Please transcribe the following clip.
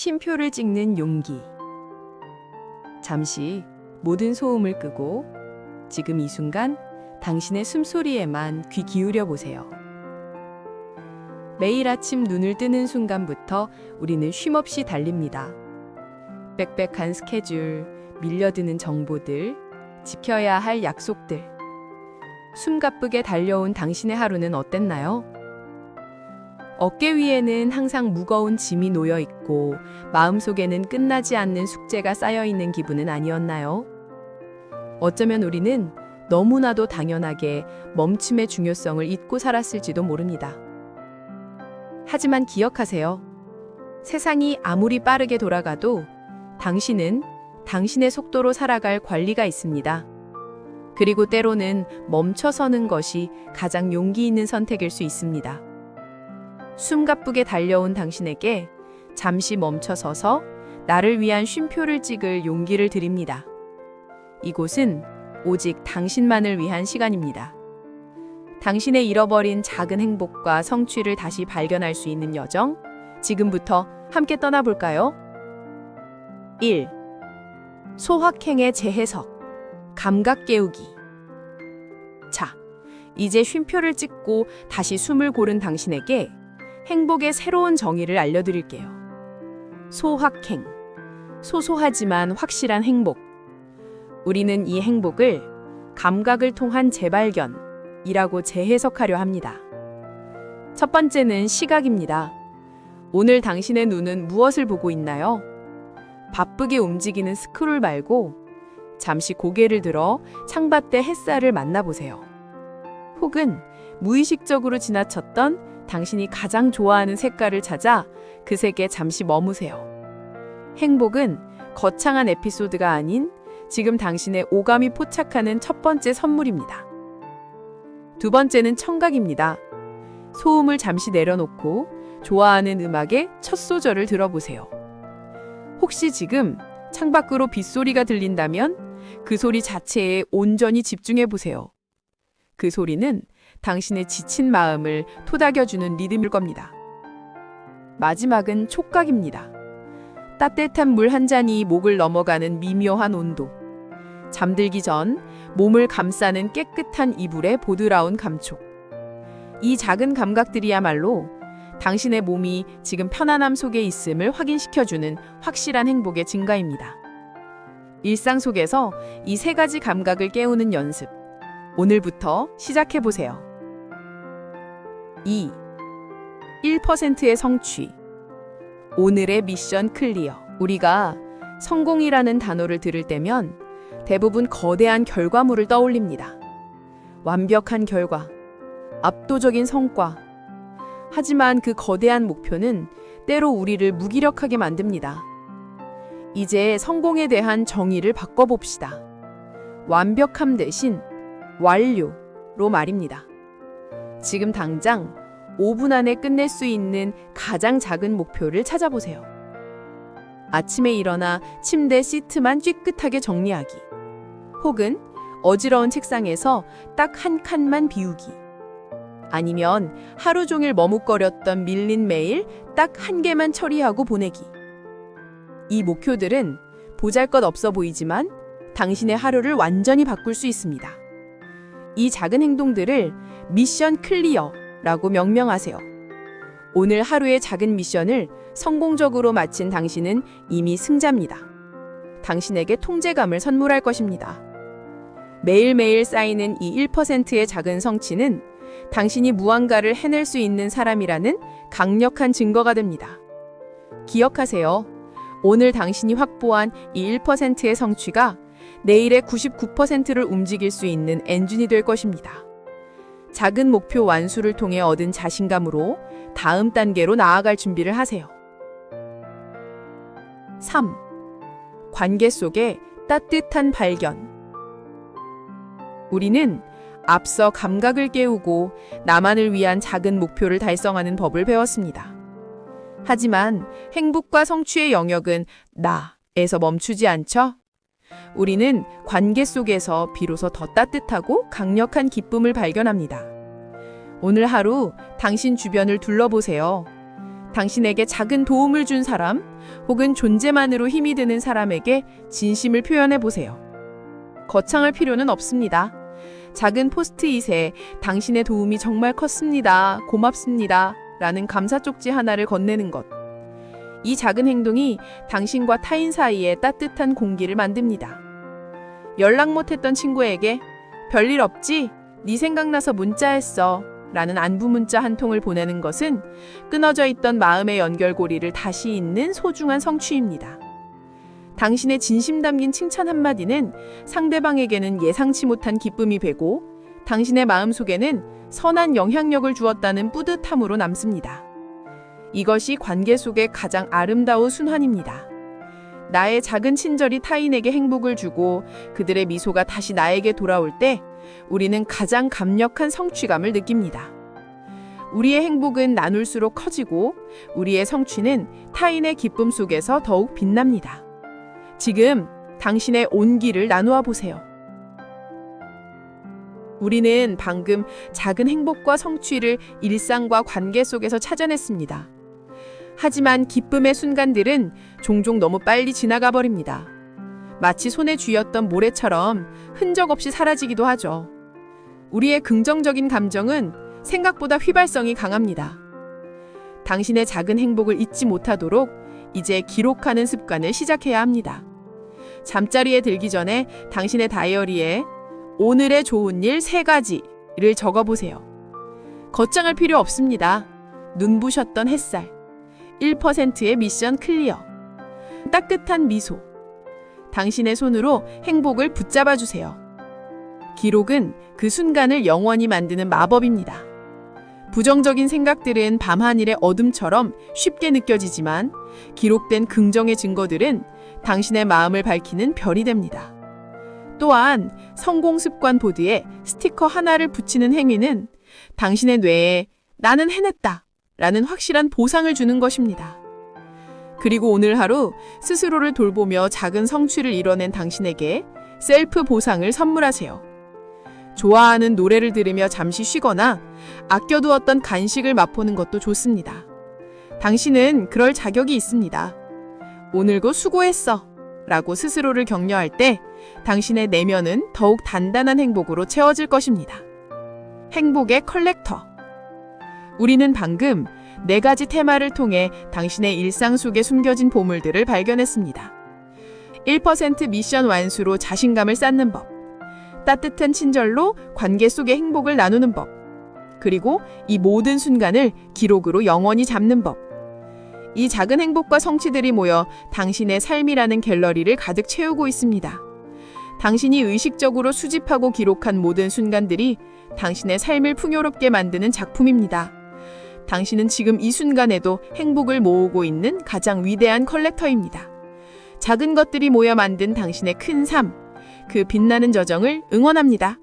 쉼표를 찍는 용기. 잠시 모든 소음을 끄고 지금 이 순간 당신의 숨소리에만 귀 기울여 보세요. 매일 아침 눈을 뜨는 순간부터 우리는 쉼없이 달립니다. 빽빽한 스케줄, 밀려드는 정보들, 지켜야 할 약속들. 숨가쁘게 달려온 당신의 하루는 어땠나요? 어깨 위에는 항상 무거운 짐이 놓여 있고 마음속에는 끝나지 않는 숙제가 쌓여 있는 기분은 아니었나요? 어쩌면 우리는 너무나도 당연하게 멈춤의 중요성을 잊고 살았을지도 모릅니다. 하지만 기억하세요. 세상이 아무리 빠르게 돌아가도 당신은 당신의 속도로 살아갈 권리가 있습니다. 그리고 때로는 멈춰서는 것이 가장 용기 있는 선택일 수 있습니다. 숨가쁘게 달려온 당신에게 잠시 멈춰서서 나를 위한 쉼표를 찍을 용기를 드립니다. 이곳은 오직 당신만을 위한 시간입니다. 당신의 잃어버린 작은 행복과 성취를 다시 발견할 수 있는 여정, 지금부터 함께 떠나볼까요? 1. 소확행의 재해석, 감각 깨우기. 자, 이제 쉼표를 찍고 다시 숨을 고른 당신에게 행복의 새로운 정의를 알려드릴게요. 소확행. 소소하지만 확실한 행복. 우리는 이 행복을 감각을 통한 재발견이라고 재해석하려 합니다. 첫 번째는 시각입니다. 오늘 당신의 눈은 무엇을 보고 있나요? 바쁘게 움직이는 스크롤 말고 잠시 고개를 들어 창밖의 햇살을 만나보세요. 혹은 무의식적으로 지나쳤던 당신이 가장 좋아하는 색깔을 찾아 그 색에 잠시 머무세요. 행복은 거창한 에피소드가 아닌 지금 당신의 오감이 포착하는 첫 번째 선물입니다. 두 번째는 청각입니다. 소음을 잠시 내려놓고 좋아하는 음악의 첫 소절을 들어보세요. 혹시 지금 창밖으로 빗소리가 들린다면 그 소리 자체에 온전히 집중해 보세요. 그 소리는 당신의 지친 마음을 토닥여주는 리듬일 겁니다. 마지막은 촉각입니다. 따뜻한 물 한 잔이 목을 넘어가는 미묘한 온도. 잠들기 전 몸을 감싸는 깨끗한 이불의 보드라운 감촉. 이 작은 감각들이야말로 당신의 몸이 지금 편안함 속에 있음을 확인시켜주는 확실한 행복의 증가입니다. 일상 속에서 이 세 가지 감각을 깨우는 연습. 오늘부터 시작해 보세요. 2. 1%의 성취. 오늘의 미션 클리어. 우리가 성공이라는 단어를 들을 때면 대부분 거대한 결과물을 떠올립니다. 완벽한 결과, 압도적인 성과. 하지만 그 거대한 목표는 때로 우리를 무기력하게 만듭니다. 이제 성공에 대한 정의를 바꿔봅시다. 완벽함 대신 완료로 말입니다. 지금 당장 5분 안에 끝낼 수 있는 가장 작은 목표를 찾아보세요. 아침에 일어나 침대 시트만 찌끗하게 정리하기. 혹은 어지러운 책상에서 딱 한 칸만 비우기. 아니면 하루 종일 머뭇거렸던 밀린 메일 딱 한 개만 처리하고 보내기. 이 목표들은 보잘 것 없어 보이지만 당신의 하루를 완전히 바꿀 수 있습니다. 이 작은 행동들을 미션 클리어라고 명명하세요. 오늘 하루의 작은 미션을 성공적으로 마친 당신은 이미 승자입니다. 당신에게 통제감을 선물할 것입니다. 매일매일 쌓이는 이 1%의 작은 성취는 당신이 무언가를 해낼 수 있는 사람이라는 강력한 증거가 됩니다. 기억하세요. 오늘 당신이 확보한 이 1%의 성취가 내일의 99%를 움직일 수 있는 엔진이 될 것입니다. 작은 목표 완수를 통해 얻은 자신감으로 다음 단계로 나아갈 준비를 하세요. 3. 관계 속의 따뜻한 발견. 우리는 앞서 감각을 깨우고 나만을 위한 작은 목표를 달성하는 법을 배웠습니다. 하지만 행복과 성취의 영역은 나에서 멈추지 않죠? 우리는 관계 속에서 비로소 더 따뜻하고 강력한 기쁨을 발견합니다. 오늘 하루 당신 주변을 둘러보세요. 당신에게 작은 도움을 준 사람 혹은 존재만으로 힘이 드는 사람에게 진심을 표현해 보세요. 거창할 필요는 없습니다. 작은 포스트잇에 당신의 도움이 정말 컸습니다. 고맙습니다. 라는 감사 쪽지 하나를 건네는 것. 이 작은 행동이 당신과 타인 사이에 따뜻한 공기를 만듭니다. 연락 못했던 친구에게 별일 없지? 네 생각나서 문자했어. 라는 안부 문자 한 통을 보내는 것은 끊어져 있던 마음의 연결고리를 다시 잇는 소중한 성취입니다. 당신의 진심 담긴 칭찬 한마디는 상대방에게는 예상치 못한 기쁨이 되고 당신의 마음속에는 선한 영향력을 주었다는 뿌듯함으로 남습니다. 이것이 관계 속의 가장 아름다운 순환입니다. 나의 작은 친절이 타인에게 행복을 주고 그들의 미소가 다시 나에게 돌아올 때 우리는 가장 강력한 성취감을 느낍니다. 우리의 행복은 나눌수록 커지고 우리의 성취는 타인의 기쁨 속에서 더욱 빛납니다. 지금 당신의 온기를 나누어 보세요. 우리는 방금 작은 행복과 성취를 일상과 관계 속에서 찾아냈습니다. 하지만 기쁨의 순간들은 종종 너무 빨리 지나가 버립니다. 마치 손에 쥐었던 모래처럼 흔적 없이 사라지기도 하죠. 우리의 긍정적인 감정은 생각보다 휘발성이 강합니다. 당신의 작은 행복을 잊지 못하도록 이제 기록하는 습관을 시작해야 합니다. 잠자리에 들기 전에 당신의 다이어리에 오늘의 좋은 일 세 가지를 적어보세요. 거창할 필요 없습니다. 눈부셨던 햇살, 1%의 미션 클리어, 따뜻한 미소, 당신의 손으로 행복을 붙잡아 주세요. 기록은 그 순간을 영원히 만드는 마법입니다. 부정적인 생각들은 밤하늘의 어둠처럼 쉽게 느껴지지만 기록된 긍정의 증거들은 당신의 마음을 밝히는 별이 됩니다. 또한 성공 습관 보드에 스티커 하나를 붙이는 행위는 당신의 뇌에 나는 해냈다 라는 확실한 보상을 주는 것입니다. 그리고 오늘 하루 스스로를 돌보며 작은 성취를 이뤄낸 당신에게 셀프 보상을 선물하세요. 좋아하는 노래를 들으며 잠시 쉬거나 아껴두었던 간식을 맛보는 것도 좋습니다. 당신은 그럴 자격이 있습니다. 오늘도 수고했어. 라고 스스로를 격려할 때 당신의 내면은 더욱 단단한 행복으로 채워질 것입니다. 행복의 컬렉터. 우리는 방금 네 가지 테마를 통해 당신의 일상 속에 숨겨진 보물들을 발견했습니다. 1% 미션 완수로 자신감을 쌓는 법. 따뜻한 친절로 관계 속의 행복을 나누는 법. 그리고 이 모든 순간을 기록으로 영원히 잡는 법. 이 작은 행복과 성취들이 모여 당신의 삶이라는 갤러리를 가득 채우고 있습니다. 당신이 의식적으로 수집하고 기록한 모든 순간들이 당신의 삶을 풍요롭게 만드는 작품입니다. 당신은 지금 이 순간에도 행복을 모으고 있는 가장 위대한 컬렉터입니다. 작은 것들이 모여 만든 당신의 큰 삶, 그 빛나는 저정을 응원합니다.